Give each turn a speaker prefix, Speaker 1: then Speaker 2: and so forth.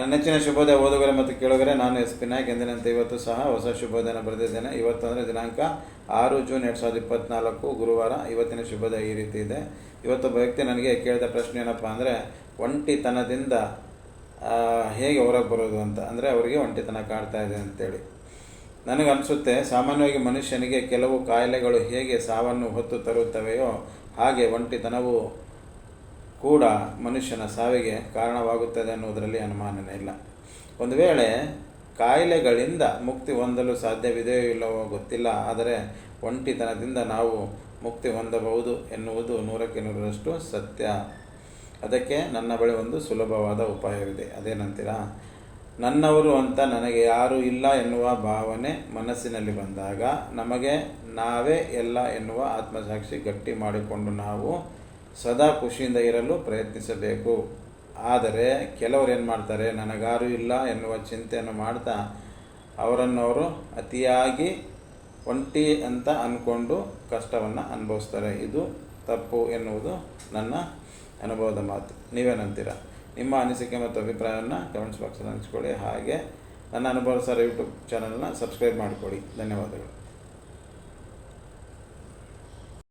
Speaker 1: ನನ್ನ ನೆಚ್ಚಿನ ಶುಭೋದಯ ಓದುಗರೆ ಮತ್ತು ಕೇಳುಗರೆ, ನಾನು ಎಸ್ ಪಿ ನಾಯಕ್. ಎಂದಿನಂತೆ ಇವತ್ತು ಸಹ ಹೊಸ ಶುಭೋದಯನ ಬರೆದಿದ್ದೇನೆ. ಇವತ್ತು ಅಂದರೆ ದಿನಾಂಕ ಆರು ಜೂನ್ ಎರಡು ಸಾವಿರದ ಇಪ್ಪತ್ತ್ನಾಲ್ಕು ಗುರುವಾರ. ಇವತ್ತಿನ ಶುಭೋದಯ ಈ ರೀತಿ ಇದೆ. ಇವತ್ತೊಬ್ಬ ವ್ಯಕ್ತಿ ನನಗೆ ಕೇಳಿದ ಪ್ರಶ್ನೆ ಏನಪ್ಪ ಅಂದರೆ, ಒಂಟಿತನದಿಂದ ಹೇಗೆ ಹೊರಗೆ ಬರೋದು ಅಂತ. ಅಂದರೆ ಅವರಿಗೆ ಒಂಟಿತನ ಕಾಡ್ತಾ ಇದೆ ಅಂತೇಳಿ. ನನಗನ್ನಿಸುತ್ತೆ ಸಾಮಾನ್ಯವಾಗಿ ಮನುಷ್ಯನಿಗೆ ಕೆಲವು ಕಾಯಿಲೆಗಳು ಹೇಗೆ ಸಾವನ್ನು ಹೊತ್ತು ತರುತ್ತವೆಯೋ ಹಾಗೆ ಒಂಟಿತನವು ಕೂಡ ಮನುಷ್ಯನ ಸಾವಿಗೆ ಕಾರಣವಾಗುತ್ತದೆ ಅನ್ನುವುದರಲ್ಲಿ ಅನುಮಾನನೇ ಇಲ್ಲ. ಒಂದು ವೇಳೆ ಕಾಯಿಲೆಗಳಿಂದ ಮುಕ್ತಿ ಹೊಂದಲು ಸಾಧ್ಯವಿದೆಯೋ ಇಲ್ಲವೋ ಗೊತ್ತಿಲ್ಲ, ಆದರೆ ಒಂಟಿತನದಿಂದ ನಾವು ಮುಕ್ತಿ ಹೊಂದಬಹುದು ಎನ್ನುವುದು ನೂರಕ್ಕೆ ನೂರರಷ್ಟು ಸತ್ಯ. ಅದಕ್ಕೆ ನನ್ನ ಬಳಿ ಒಂದು ಸುಲಭವಾದ ಉಪಾಯವಿದೆ. ಅದೇನಂತೀರಾ ನನ್ನವರು ಅಂತ ನನಗೆ ಯಾರೂ ಇಲ್ಲ ಎನ್ನುವ ಭಾವನೆ ಮನಸ್ಸಿನಲ್ಲಿ ಬಂದಾಗ ನಮಗೆ ನಾವೇ ಎಲ್ಲ ಎನ್ನುವ ಆತ್ಮಸಾಕ್ಷಿ ಗಟ್ಟಿ ಮಾಡಿಕೊಂಡು ನಾವು ಸದಾ ಖುಷಿಯಿಂದ ಇರಲು ಪ್ರಯತ್ನಿಸಬೇಕು. ಆದರೆ ಕೆಲವರು ಏನು ಮಾಡ್ತಾರೆ, ನನಗಾರು ಇಲ್ಲ ಎನ್ನುವ ಚಿಂತೆಯನ್ನು ಮಾಡ್ತಾ ಅವರನ್ನು ಅವರು ಅತಿಯಾಗಿ ಒಂಟಿ ಅಂತ ಅಂದ್ಕೊಂಡು ಕಷ್ಟವನ್ನು ಅನುಭವಿಸ್ತಾರೆ. ಇದು ತಪ್ಪು ಎನ್ನುವುದು ನನ್ನ ಅನುಭವದ ಮಾತು. ನೀವೇನಂತೀರ? ನಿಮ್ಮ ಅನಿಸಿಕೆ ಮತ್ತು ಅಭಿಪ್ರಾಯವನ್ನು ಕಮೆಂಟ್ಸ್ ಬಾಕ್ಸಲ್ಲಿ ಹಂಚ್ಕೊಳ್ಳಿ. ಹಾಗೆ ನನ್ನ ಅನುಭವ ಸರ್ ಯೂಟ್ಯೂಬ್ ಚಾನಲ್ನ ಸಬ್ಸ್ಕ್ರೈಬ್ ಮಾಡಿಕೊಡಿ ಧನ್ಯವಾದಗಳು.